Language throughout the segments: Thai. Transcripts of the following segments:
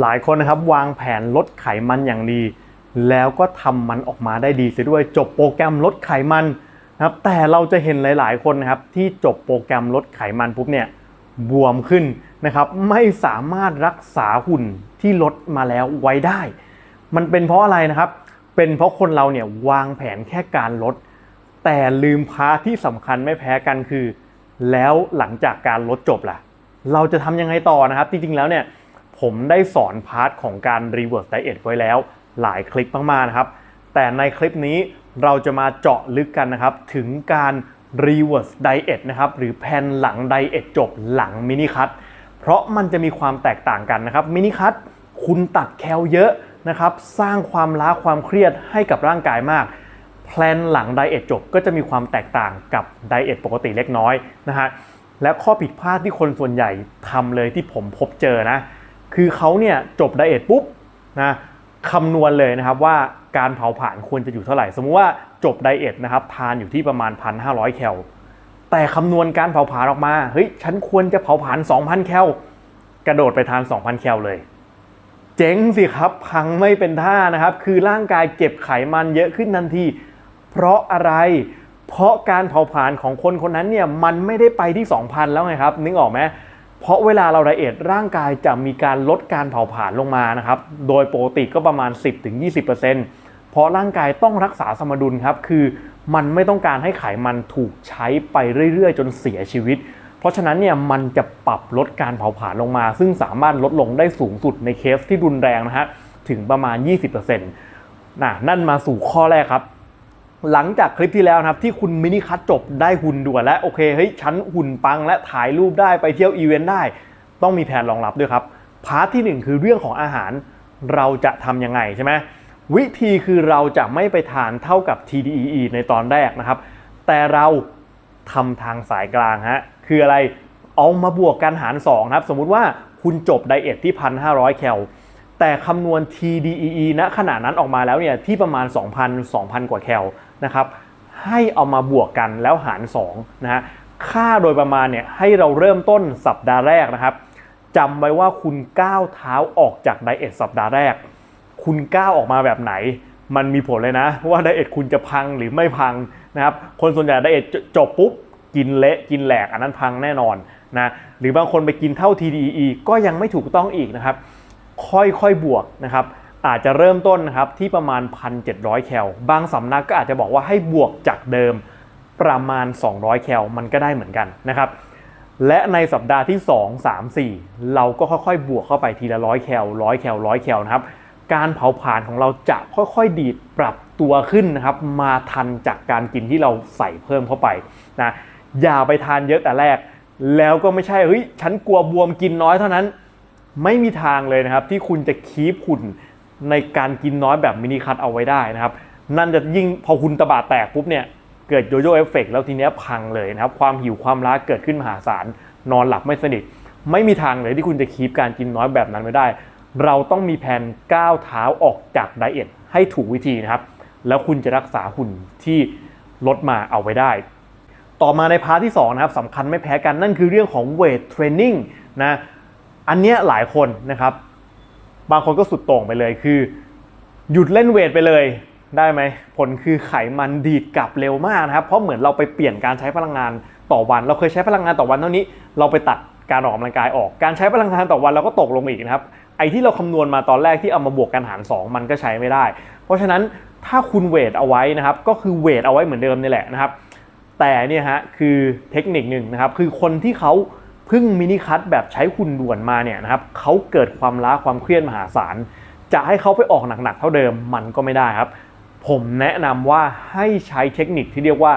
หลายคนนะครับวางแผนลดไขมันอย่างดี แล้วก็ทำมันออกมาได้ดีเสียด้วยจบโปรแกรมลดไขมันนะครับแต่เราจะเห็นหลาย ๆ คนนะครับที่จบโปรแกรมลดไขมันปุ๊บเนี่ยบวมขึ้นนะครับไม่สามารถรักษาหุ่นที่ลดมาแล้วไว้ได้ มันเป็นเพราะอะไรนะครับ เป็นเพราะคนเราเนี่ยวางแผนแค่การลด แต่ลืมพาร์ทที่สำคัญไม่แพ้กันคือ แล้วหลังจากการลดจบล่ะ เราจะทำยังไงต่อนะครับ จริง ๆ แล้วเนี่ย ผมได้สอนพาร์ทของการ reverse diet ไว้แล้ว หลายคลิปมากๆนะครับ แต่ในคลิปนี้เราจะมาเจาะลึกกันนะครับ ถึงการ reverse diet นะครับ หรือแผนหลังไดเอทจบหลังมินิคัตเพราะมันจะมีความแตกต่างกันนะครับมินิคัตคุณตัดแคลเยอะนะครับ สร้างความล้าความเครียดให้กับร่างกายมากแพลนหลังไดเอทจบก็จะมีความแตกต่างกับไดเอทปกติเล็กน้อยนะฮะและข้อผิดพลาดที่คนส่วนใหญ่ทำเลยที่ผมพบเจอนะ คือเขาเนี่ยจบไดเอทปุ๊บนะคำนวณเลยนะครับว่าการเผาผลาญควรจะอยู่เท่าไหร่ สมมุติว่าจบไดเอทนะครับทานอยู่ที่ประมาณ 1,500 แคล แต่คำนวณการเผาผลาญออกมาเฮ้ยฉันควรจะเผาผลาญ2,000 แคล กระโดดไปทาน 2,000 แคลเลย เจ๊งสิครับพังไม่เป็นท่านะครับ คือร่างกายเก็บไขมันเยอะขึ้นทันที เพราะอะไรเพราะการเผาผลาญของคนคนนั้นเนี่ยมันไม่ได้ไปที่ 2,000 แล้วไงครับนึกออกไหม เพราะเวลาเราไดเอทร่างกายจะมีการลดการเผาผลาญลงมานะครับ โดยปกติก็ประมาณ 10-20%เพราะร่างกายต้องรักษาสมดุลครับ คือมันไม่ต้องการให้ไขมันถูกใช้ไปเรื่อยๆ จนเสียชีวิต เพราะฉะนั้นเนี่ยมันจะปรับลดการเผาผลาญลงมา ซึ่งสามารถลดลงได้สูงสุดในเคสที่รุนแรงนะฮะถึงประมาณ 20%นะนั่นมาสู่ข้อแรกครับ หลังจากคลิปที่แล้วนะครับที่คุณมินิคัตจบได้หุ่นด่วนและโอเคเฮ้ยฉันหุ่นปังและถ่ายรูปได้ไปเที่ยวอีเวนต์ได้ ต้องมีแผนรองรับด้วยครับพาร์ทที่ 1 คือเรื่องของอาหารเราจะทำยังไงใช่ไหมวิธีคือเราจะไม่ไปทานเท่ากับ TDEE ในตอนแรกนะครับ แต่เราทำทางสายกลางฮะคืออะไรเอามาบวกกันหาร2ครับ สมมุติว่าคุณจบไดเอทที่ 1,500 แคลแต่คำนวณ TDEE ณขณะนั้นออกมาแล้วเนี่ยที่ประมาณ 2,000 2,000 กว่าแคล นะครับให้เอามาบวกกันแล้วหาร2นะฮะค่าโดยประมาณเนี่ยให้เราเริ่มต้นสัปดาห์แรกนะครับจำไว้ว่าคุณก้าวเท้าออกจากไดเอทสัปดาห์แรก คุณก้าวออกมาแบบไหน มันมีผลเลยนะ ว่าไดเอทคุณจะพังหรือไม่พังนะครับคนส่วนใหญ่ไดเอทจบปุ๊บกินเละกินแหลกอันนั้นพังแน่นอนนะหรือบางคนไปกินเท่า TDEE ก็ยังไม่ถูกต้องอีกนะครับ ค่อยๆบวกนะครับ อาจจะเริ่มต้นนะครับที่ประมาณ 1,700 แคล บางสำนักก็อาจจะบอกว่าให้บวกจากเดิมประมาณ 200 แคลมันก็ได้เหมือนกันนะครับ และในสัปดาห์ที่ 2 3 4 เราก็ค่อยๆ บวกเข้าไปทีละร้อยแคลร้อยแคลร้อยแคลนะครับ การเผาผลาญของเราจะค่อยๆ ดีดปรับตัวขึ้นนะครับ มาทันจากการกินที่เราใส่เพิ่มเข้าไปนะ อย่าไปทานเยอะแต่แรก แล้วก็ไม่ใช่เฮ้ยฉันกลัวบวมกินน้อยเท่านั้น ไม่มีทางเลยนะครับที่คุณจะคีบหุ่น ในการกินน้อยแบบมินิคัตเอาไว้ได้นะครับ นั่นจะยิ่งพอคุณตะบะแตกปุ๊บเนี่ยเกิดโยโย่เอฟเฟกแล้วทีเนี้ยพังเลยนะครับ ความหิวความล้าเกิดขึ้นมหาศาลนอนหลับไม่สนิท ไม่มีทางเลยที่คุณจะคีบการกินน้อยแบบนั้นไว้ได้ เราต้องมีแผนก้าวเท้าออกจากไดเอทให้ถูกวิธีนะครับ แล้วคุณจะรักษาหุ่นที่ลดมาเอาไว้ได้ ต่อมาในพาร์ทที่2นะครับสำคัญไม่แพ้กันนั่นคือเรื่องของเวทเทรนนิ่งนะอันเนี้ยหลายคนนะครับ บางคนก็สุดโต่งไปเลยคือ หยุดเล่นเวทไปเลยได้ไหมผลคือไขมันดีดกลับเร็วมากนะครับ เพราะเหมือนเราไปเปลี่ยนการใช้พลังงานต่อวัน เราเคยใช้พลังงานต่อวันเท่านี้ เราไปตัดการออกกำลังกายออก การใช้พลังงานต่อวันเราก็ตกลงอีกนะครับ ไอ้ที่เราคำนวณมาตอนแรกที่เอามาบวกกันหาร 2 มันก็ใช้ไม่ได้ เพราะฉะนั้นถ้าคุณเวทเอาไว้นะครับ ก็คือเวทเอาไว้เหมือนเดิมนี่แหละนะครับ แต่เนี่ยฮะคือเทคนิคหนึ่งนะครับ คือคนที่เขา พิ่งมินิคัตแบบใช้หุ่นด่วนมาเนี่ยนะครับเขาเกิดความล้าความเครียดมหาศาล จะให้เขาไปออกหนักๆเท่าเดิมมันก็ไม่ได้ครับ ผมแนะนำว่าให้ใช้เทคนิคที่เรียกว่า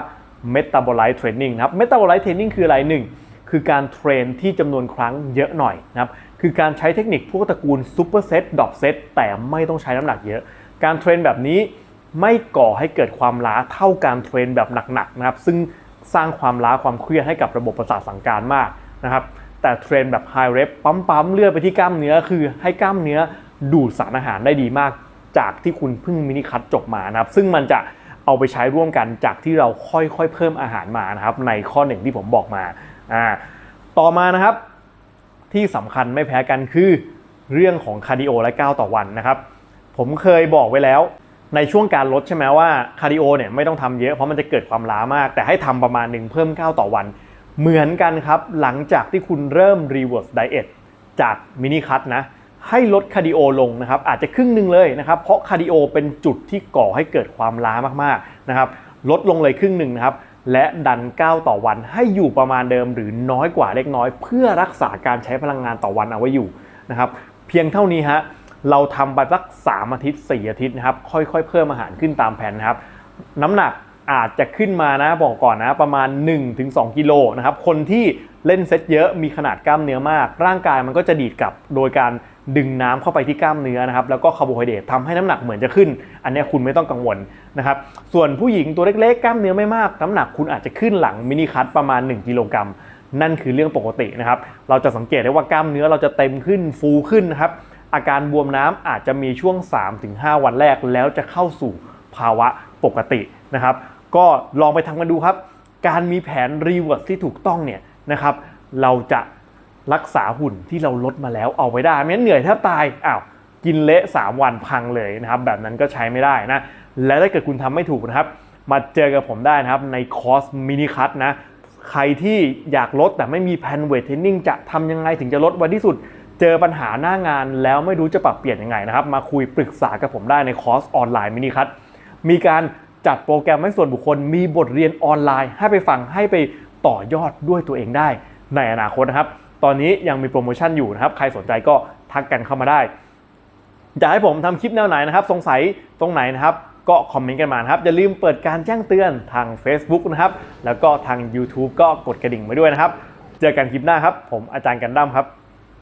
Metabolite Training ครับ Metabolite Training คืออะไรหนึ่งคือการเทรนที่จำนวนครั้งเยอะหน่อยนะครับคือการใช้เทคนิคพวกตระกูล Super Set Drop Set แต่ไม่ต้องใช้น้ำหนักเยอะ การเทรนแบบนี้ไม่ก่อให้เกิดความล้าเท่าการเทรนแบบหนักๆนะครับซึ่งสร้างความล้าความเครียดให้กับระบบประสาทสังการมาก นะครับแต่เทรนแบบ High Rep ปั๊มๆเลือดไปที่กล้ามเนื้อคือให้กล้ามเนื้อดูดสารอาหารได้ดีมาก จากที่คุณเพิ่งมินิคัตจบมานะครับ ซึ่งมันจะเอาไปใช้ร่วมกันจากที่เราค่อยๆเพิ่มอาหารมานะครับ ในข้อหนึ่งที่ผมบอกมาอ่าต่อมานะครับ ที่สำคัญไม่แพ้กันคือเรื่องของคาร์ดิโอและก้าวต่อวันนะครับ ผมเคยบอกไว้แล้วในช่วงการลดใช่ไหมว่าคาร์ดิโอเนี่ยไม่ต้องทำเยอะเพราะมันจะเกิดความล้ามาก แต่ให้ทำประมาณหนึ่งเพิ่มก้าวต่อวัน เหมือนกันครับ หลังจากที่คุณเริ่ม reverse diet จากมินิคัตนะ ให้ลดคาร์ดิโอลงนะครับ อาจจะครึ่งหนึ่งเลยนะครับ เพราะคาร์ดิโอเป็นจุดที่ก่อให้เกิดความล้ามากๆนะครับ ลดลงเลยครึ่งหนึ่งนะครับ และดันก้าวต่อวันให้อยู่ประมาณเดิมหรือน้อยกว่าเล็กน้อย เพื่อรักษาการใช้พลังงานต่อวันเอาไว้อยู่นะครับ เพียงเท่านี้ฮะ เราทำไปสัก3อาทิตย์4อาทิตย์นะครับ ค่อยๆ เพิ่มอาหารขึ้นตามแผนนะครับ น้ำหนัก อาจจะขึ้นมานะบอกก่อนนะประมาณ 1-2 กิโลนะครับคนที่เล่นเซตเยอะมีขนาดกล้ามเนื้อมาก ร่างกายมันก็จะดีดกลับโดยการดึงน้ำเข้าไปที่กล้ามเนื้อนะครับแล้วก็คาร์โบไฮเดรตทำให้น้ำหนักเหมือนจะขึ้น อันนี้คุณไม่ต้องกังวลนะครับส่วนผู้หญิงตัวเล็กๆ กล้ามเนื้อไม่มาก น้ำหนักคุณอาจจะขึ้นหลังมินิคัตประมาณ 1 กิโลกรัมนั่นคือเรื่องปกตินะครับเราจะสังเกตได้ว่ากล้ามเนื้อเราจะเต็มขึ้นฟูขึ้นนะครับอาการบวมน้ำอาจจะมีช่วง 3-5 วันแรก แล้วจะเข้าสู่ภาวะปกตินะครับ ก็ลองไปทำกันดูครับ การมีแผนรีเวิร์สที่ถูกต้องเนี่ยนะครับเราจะรักษาหุ่นที่เราลดมาแล้วเอาไว้ได้ไม่งั้นเหนื่อยแทบตายอ้าวกินเละ 3 วันพังเลยนะครับ แบบนั้นก็ใช้ไม่ได้นะ และถ้าเกิดคุณทำไม่ถูกนะครับ มาเจอกับผมได้นะครับในคอร์สมินิคัตนะ ใครที่อยากลดแต่ไม่มีแพนเวทเทรนนิ่งจะทำยังไงถึงจะลดวันที่สุด เจอปัญหาหน้างานแล้วไม่รู้จะปรับเปลี่ยนยังไงนะครับ มาคุยปรึกษากับผมได้ในคอร์สออนไลน์มินิคัตมีการ จัดโปรแกรมให้ส่วนบุคคล มีบทเรียนออนไลน์ ให้ไปฟังให้ไปต่อยอดด้วยตัวเองได้ ในอนาคตนะครับ ตอนนี้ยังมีโปรโมชั่นอยู่นะครับ ใครสนใจก็ทักกันเข้ามาได้อยากให้ผมทำคลิปแนวไหนนะครับ สงสัยตรงไหนนะครับ ก็คอมเมนต์กันมาครับ อย่าลืมเปิดการแจ้งเตือนทาง Facebook นะครับ แล้วก็ทาง YouTube ก็กดกระดิ่งไว้ด้วยนะครับ เจอกันคลิปหน้าครับ ผมอาจารย์กันดั้มครับ